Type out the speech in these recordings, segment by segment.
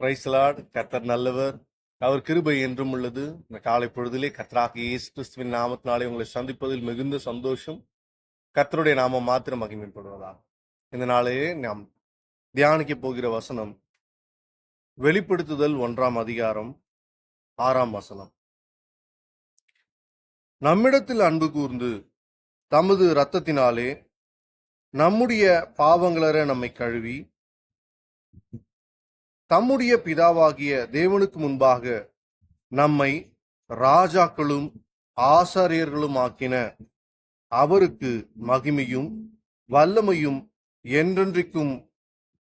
பிரைஸ்லாட் கத்தர் நல்லவர். அவர் கிருபை என்றும் உள்ளது. இந்த காலை பொழுதிலே கத்தராக இயேசு கிறிஸ்துவின் நாமத்தினாலே உங்களை சந்திப்பதில் மிகுந்த சந்தோஷம். கத்தருடைய நாமம் மாத்திரம் மகிமைப்படுவதா இந்த நாளையே நாம் தியானிக்க போகிற வசனம். வெளிப்படுத்துதல் ஒன்றாம் அதிகாரம் ஆறாம் வசனம். நம்மிடத்தில் அன்பு கூர்ந்து தமது இரத்தத்தினாலே நம்முடைய பாவங்களற நம்மை கழுவி தம்முடைய பிதாவாகிய தேவனுக்கு முன்பாக நம்மை ராஜாக்களும் ஆசாரியர்களும் ஆக்கின. அவருக்கு மகிமையும் வல்லமையும் என்றென்றைக்கும்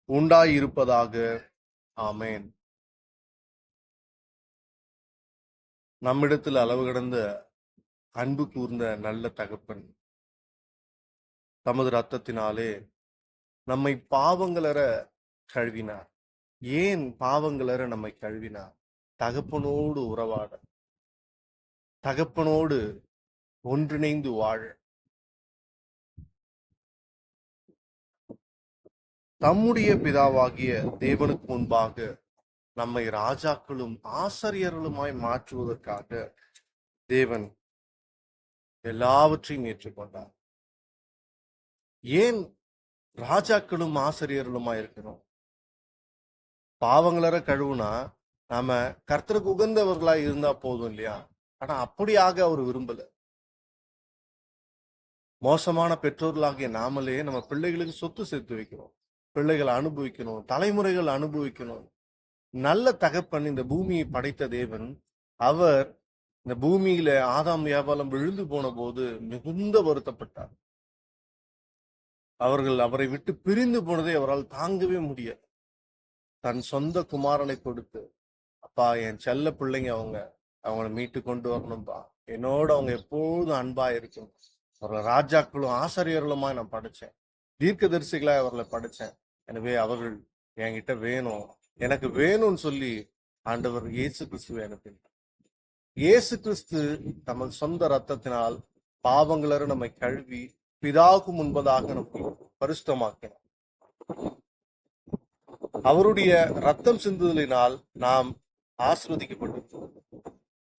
உண்டாயிருப்பதாக. ஆமேன். நம்மிடத்தில் அளவு கடந்த அன்பு கூர்ந்த நல்ல தகப்பன். தமது ரத்தத்தினாலே நம்மை பாவங்களற கழுவினார். ஏன் பாவங்களற நம்மை கழுவினார் தகப்பனோடு உறவாட. தகப்பனோடு ஒன்றிணைந்து வாழ. தம்முடைய பிதாவாகிய தேவனுக்கு முன்பாக நம்மை ராஜாக்களும் ஆசிரியர்களுமாய் மாற்றுவதற்காக தேவன் எல்லாவற்றையும் ஏற்றுக்கொண்டார். ஏன் ராஜாக்களும் ஆசிரியர்களுமாய் இருக்கிறோம்? பாவங்களற கழுவுனா நாம கர்த்தருக்கு உகந்தவர்களா இருந்தா போதும் இல்லையா? ஆனா அப்படியாக அவர் விரும்பல. மோசமான பெற்றோர்களாகிய நாமளே நம்ம பிள்ளைகளுக்கு சொத்து சேர்த்து வைக்கிறோம். பிள்ளைகளை அனுபவிக்கணும் தலைமுறைகள் அனுபவிக்கணும். நல்ல தகப்பன் இந்த பூமியை படைத்த தேவன் அவர் இந்த பூமியில ஆதாம் வியாபாரம் விழுந்து போன போது மிகுந்த வருத்தப்பட்டார். அவர்கள் அவரை விட்டு பிரிந்து போனதை அவரால் தாங்கவே முடியாது தன் சொந்த குமாரனை கொடுத்து அப்பா என் செல்ல பிள்ளைங்க அவங்க அவங்கள மீட்டு கொண்டு வரணும்ப்பா என்னோட அவங்க எப்போதும் அன்பா இருக்கும். அவர்களை ராஜாக்களும் ஆசிரியர்களுமா நான் படிச்சேன் தீர்க்கதரிசிகளா அவர்களை படைச்சேன் எனவே அவர்கள் என்கிட்ட வேணும். எனக்கு வேணும்னு சொல்லி ஆண்டவர் இயேசு கிறிஸ்துவை அனுப்பினார். இயேசு கிறிஸ்து தமது சொந்த ரத்தத்தினால் பாவங்களரு நம்மை கழுவி பிதாவுக்கு முன்பதாக நம்மை பரிசுத்தமாக்கினார். அவருடைய ரத்தம் சிந்துதலினால் நாம் ஆசிர்வதிக்கப்பட்டிருக்கிறோம்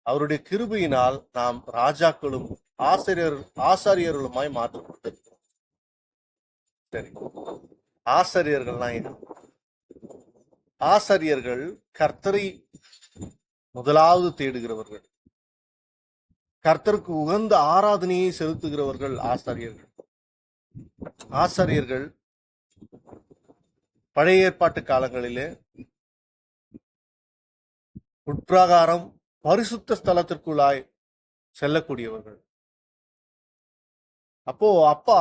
அவருடைய கிருபையினால் நாம் ராஜாக்களும் ஆசிரியர் ஆசாரியர்களுமாய் மாற்றப்பட்டிருக்கிறோம் சரி. ஆசிரியர்கள்னா ஆசாரியர்கள் கர்த்தரை முதலாவது தேடுகிறவர்கள். கர்த்தருக்கு உகந்த ஆராதனையை செலுத்துகிறவர்கள் ஆசாரியர்கள். ஆசாரியர்கள் பழைய ஏற்பாட்டு காலங்களிலே உட்பிராகாரம் பரிசுத்த ஸ்தலத்திற்குள்ளாய் செல்லக்கூடியவர்கள். அப்போ அப்பா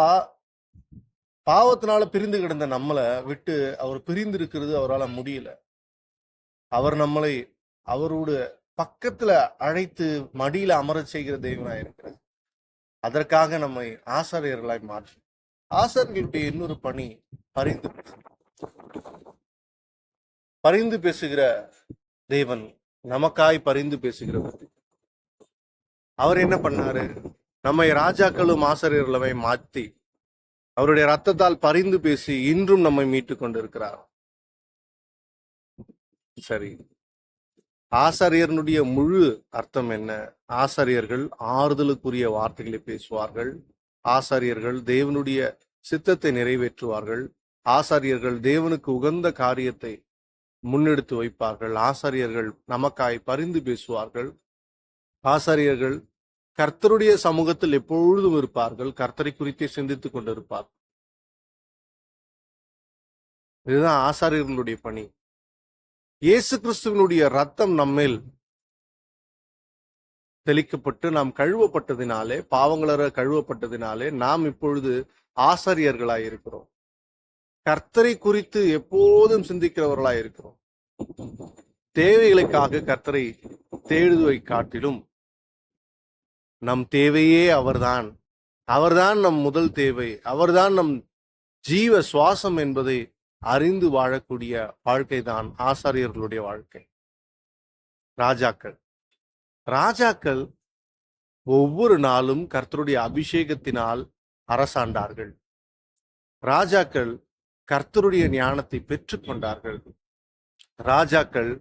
பாவத்தினால பிரிந்து கிடந்த நம்மளை விட்டு அவர் பிரிந்து இருக்கிறது அவரால் முடியல. அவர் நம்மளை அவரோட பக்கத்துல அழைத்து மடியில அமர செய்கிற தெய்வனாய் இருக்கிறார். அதற்காக நம்மை ஆசாரியர்களாய் மாற்றி ஆசாரியர்களுடைய இன்னொரு பணி பரிந்து பரிந்து பேசுகிற தேவன் நமக்காய் பரிந்து பேசுகிறவர். அவர் என்ன பண்ணாரு? நம்மை ராஜாக்களும் ஆசிரியர்களவை மாற்றி அவருடைய ரத்தத்தால் பரிந்து பேசி இன்றும் நம்மை மீட்டுக் கொண்டிருக்கிறார். சரி. ஆசாரியர்களுடைய முழு அர்த்தம் என்ன? ஆசாரியர்கள் ஆறுதலுக்குரிய வார்த்தைகளை பேசுவார்கள். ஆசாரியர்கள் தேவனுடைய சித்தத்தை நிறைவேற்றுவார்கள். ஆசாரியர்கள் தேவனுக்கு உகந்த காரியத்தை முன்னெடுத்து வைப்பார்கள். ஆசாரியர்கள் நமக்காய் பரிந்து பேசுவார்கள். ஆசாரியர்கள் கர்த்தருடைய சமூகத்தில் எப்பொழுதும் இருப்பார்கள். கர்த்தரை குறித்தே சிந்தித்துக் கொண்டிருப்பார்கள் இதுதான் ஆசாரியர்களுடைய பணி. இயேசு கிறிஸ்துவனுடைய ரத்தம் நம்மேல் தெளிக்கப்பட்டு நாம் கழுவப்பட்டதினாலே பாவங்களர கழுவப்பட்டதினாலே நாம் இப்பொழுது ஆசாரியர்களாய் இருக்கிறோம் கர்த்தரை குறித்து எப்போதும் சிந்திக்கிறவர்களாய் இருக்கிறோம். தேவைகளுக்காக கர்த்தரை தேடுவதை காட்டிலும் நம் தேவையே அவர்தான். அவர்தான் நம் முதல் தேவை. அவர்தான் நம் ஜீவ சுவாசம் என்பதை அறிந்து வாழக்கூடிய வாழ்க்கை தான் ஆசாரியர்களுடைய வாழ்க்கை. ராஜாக்கள். ராஜாக்கள் ஒவ்வொரு நாளும் கர்த்தருடைய அபிஷேகத்தினால் அரசாண்டார்கள். ராஜாக்கள் கர்த்தருடைய ஞானத்தை பெற்றுக்கொண்டார்கள் ராஜாக்கள்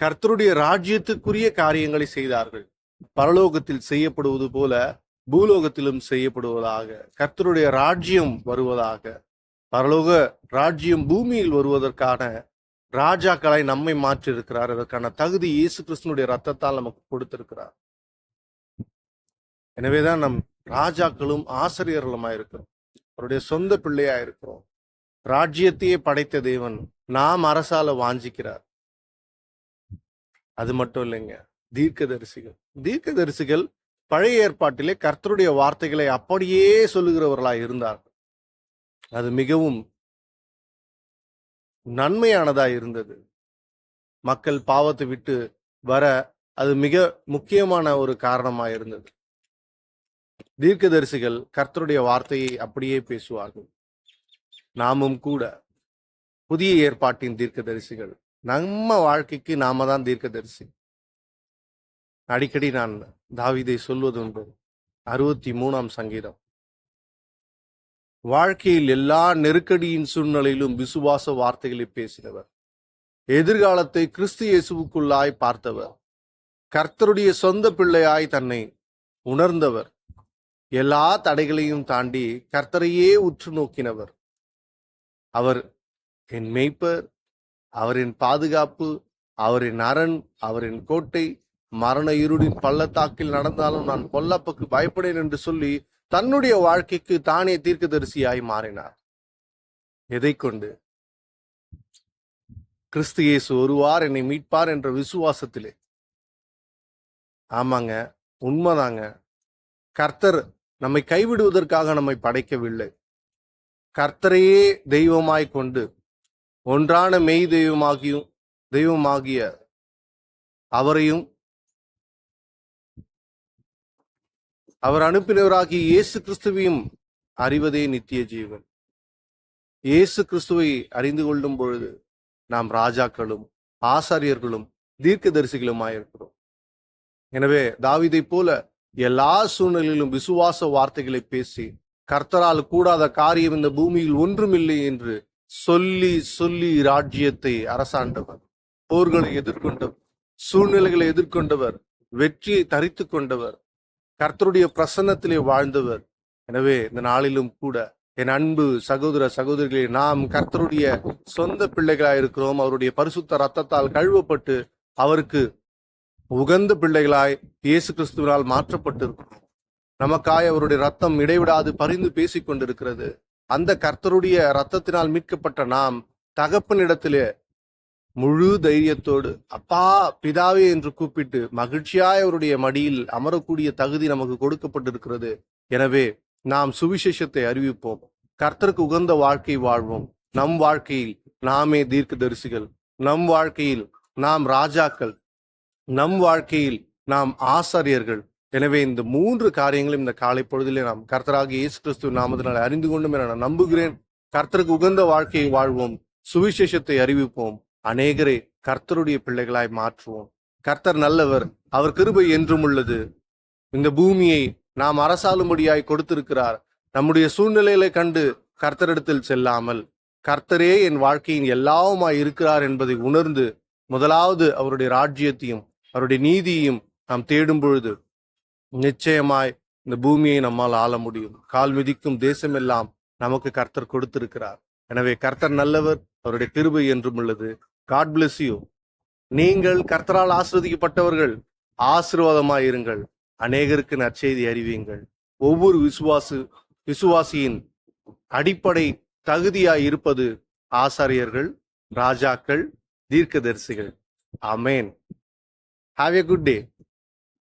கர்த்தருடைய ராஜ்யத்துக்குரிய காரியங்களை செய்தார்கள். பரலோகத்தில் செய்யப்படுவது போல பூலோகத்திலும் செய்யப்படுவதாக கர்த்தருடைய ராஜ்யம் வருவதாக பரலோக ராஜ்யம் பூமியில் வருவதற்கான ராஜாக்களை நம்மை மாற்றியிருக்கிறார். அதற்கான தகுதி இயேசு கிறிஸ்தனுடைய ரத்தத்தால் நமக்கு கொடுத்திருக்கிறார். எனவேதான் நம் ராஜாக்களும் ஆசிரியர்களுமா இருக்கிறோம் அவருடைய சொந்த பிள்ளையா இருக்கிறோம் ராஜ்யத்தையே படைத்த தேவன் நாம் அரசால வாஞ்சிக்கிறார். அது மட்டும் இல்லைங்க. தீர்க்கதரிசிகள். தீர்க்கதரிசிகள் பழைய ஏற்பாட்டிலே கர்த்தருடைய வார்த்தைகளை அப்படியே சொல்லுகிறவர்களாய் இருந்தார்கள். அது மிகவும் நன்மையானதா இருந்தது. மக்கள் பாவத்தை விட்டு வர அது மிக முக்கியமான ஒரு காரணமா இருந்தது. தீர்க்கதரிசிகள் கர்த்தருடைய வார்த்தையை அப்படியே பேசுவார்கள். நாமும் கூட புதிய ஏற்பாட்டின் தீர்க்கதரிசிகள். நம்ம வாழ்க்கைக்கு நாம தான் தீர்க்கதரிசி. அடிக்கடி நான் தாவிதை சொல்வதுண்டு அறுபத்தி மூணாம் சங்கீதம். வாழ்க்கையில் எல்லா நெருக்கடியின் சூழ்நிலையிலும் விசுவாச வார்த்தைகளை பேசினவர். எதிர்காலத்தை கிறிஸ்து இயேசுக்குள்ளாய் பார்த்தவர். கர்த்தருடைய சொந்த பிள்ளையாய் தன்னை உணர்ந்தவர். எல்லா தடைகளையும் தாண்டி கர்த்தரையே உற்று நோக்கினவர். அவர் என் மெய்ப்பர் அவரின் பாதுகாப்பு அவரின் அரண் அவரின் கோட்டை மரண இருளின் பள்ளத்தாக்கில் நடந்தாலும் நான் பொல்லப்புக்கு பயப்படேன் என்று சொல்லி தன்னுடைய வாழ்க்கைக்கு தானே தீர்க்கதரிசியாய் மாறினார். எதை கொண்டு? கிறிஸ்து இயேசு ஒருவார் என்னை மீட்பார் என்ற விசுவாசத்திலே. ஆமாங்க உண்மைதாங்க. கர்த்தர் நம்மை கைவிடுவதற்காக நம்மை படைக்கவில்லை. கர்த்தரையே தெய்வமாய் கொண்டு ஒன்றான மெய் தெய்வமாகியும் தெய்வமாகிய அவரையும் அவர் அனுப்பினவராகிய இயேசு கிறிஸ்துவையும் அறிவதே நித்திய ஜீவன். இயேசு கிறிஸ்துவை அறிந்து கொள்ளும் பொழுது நாம் ராஜாக்களும் ஆசாரியர்களும் தீர்க்கதரிசிகளுமாயிருக்கிறோம் எனவே தாவிதை போல எல்லா சூழ்நிலையிலும் விசுவாச வார்த்தைகளை பேசி கர்த்தரால் கூடாத காரியம் இந்த பூமியில் ஒன்றுமில்லை என்று சொல்லி சொல்லி ராஜ்யத்தை அரசாண்டவர். போர்களை எதிர்கொண்டவர் சூழ்நிலைகளை எதிர்கொண்டவர் வெற்றியை தரித்து கொண்டவர் கர்த்தருடைய பிரசன்னத்திலே வாழ்ந்தவர். எனவே இந்த நாளிலும் கூட என் அன்பு சகோதர சகோதரிகளே நாம் கர்த்தருடைய சொந்த பிள்ளைகளாயிருக்கிறோம் அவருடைய பரிசுத்த ரத்தத்தால் கழுவப்பட்டு அவருக்கு உகந்த பிள்ளைகளாய் இயேசு கிறிஸ்துவினால் மாற்றப்பட்டிருக்கிறோம். நமக்காய் அவருடைய ரத்தம் இடைவிடாது பரிந்து பேசிக் கொண்டிருக்கிறது அந்த கர்த்தருடைய ரத்தத்தினால் மீட்கப்பட்ட நாம் தகப்பனிடத்திலே முழு தைரியத்தோடு அப்பா பிதாவே என்று கூப்பிட்டு மகிழ்ச்சியாய் அவருடைய மடியில் அமரக்கூடிய தகுதி நமக்கு கொடுக்கப்பட்டிருக்கிறது. எனவே நாம் சுவிசேஷத்தை அறிவிப்போம். கர்த்தருக்கு உகந்த வாழ்க்கை வாழ்வோம். நம் வாழ்க்கையில் நாமே தீர்க்க தரிசிகள் நம் வாழ்க்கையில் நாம் ராஜாக்கள். நம் வாழ்க்கையில் நாம் ஆசாரியர்கள். எனவே இந்த மூன்று காரியங்களும் இந்த காலை பொழுதிலே நாம் கர்த்தராக இயேசு கிறிஸ்துவ நாமத்தினால் அறிந்து கொண்டும் என நான் நம்புகிறேன். கர்த்தருக்கு உகந்த வாழ்க்கையை வாழ்வோம். சுவிசேஷத்தை அறிவிப்போம். அநேகரை கர்த்தருடைய பிள்ளைகளாய் மாற்றுவோம். கர்த்தர் நல்லவர். அவர் கிருபை என்றும் உள்ளது. இந்த பூமியை நாம் அரசாளும்படியாய் கொடுத்திருக்கிறார். நம்முடைய சூழ்நிலைகளை கண்டு கர்த்தரிடத்தில் செல்லாமல் கர்த்தரே என் வாழ்க்கையின் எல்லாவுமாய் இருக்கிறார் என்பதை உணர்ந்து முதலாவது அவருடைய ராஜ்யத்தையும் அவருடைய நீதியையும் நாம் தேடும் பொழுது நிச்சயமாய் இந்த பூமியை நம்மால் ஆள முடியும். கால் மிதிக்கும் தேசமெல்லாம் நமக்கு கர்த்தர் கொடுத்திருக்கிறார். எனவே கர்த்தர் நல்லவர் அவருடைய கிருபை என்றும் உள்ளது. காட் பிளஸ் யூ நீங்கள் கர்த்தரால் ஆசிர்வதிக்கப்பட்டவர்கள் ஆசீர்வாதமாய் இருங்கள். அநேகருக்கு நற்செய்தி அறிவியுங்கள். ஒவ்வொரு விசுவாசு விசுவாசியின் அடிப்படை தகுதியாய் இருப்பது ஆசாரியர்கள் ராஜாக்கள் தீர்க்கதரிசிகள். அமேன் ஹாவ் எ குட் டே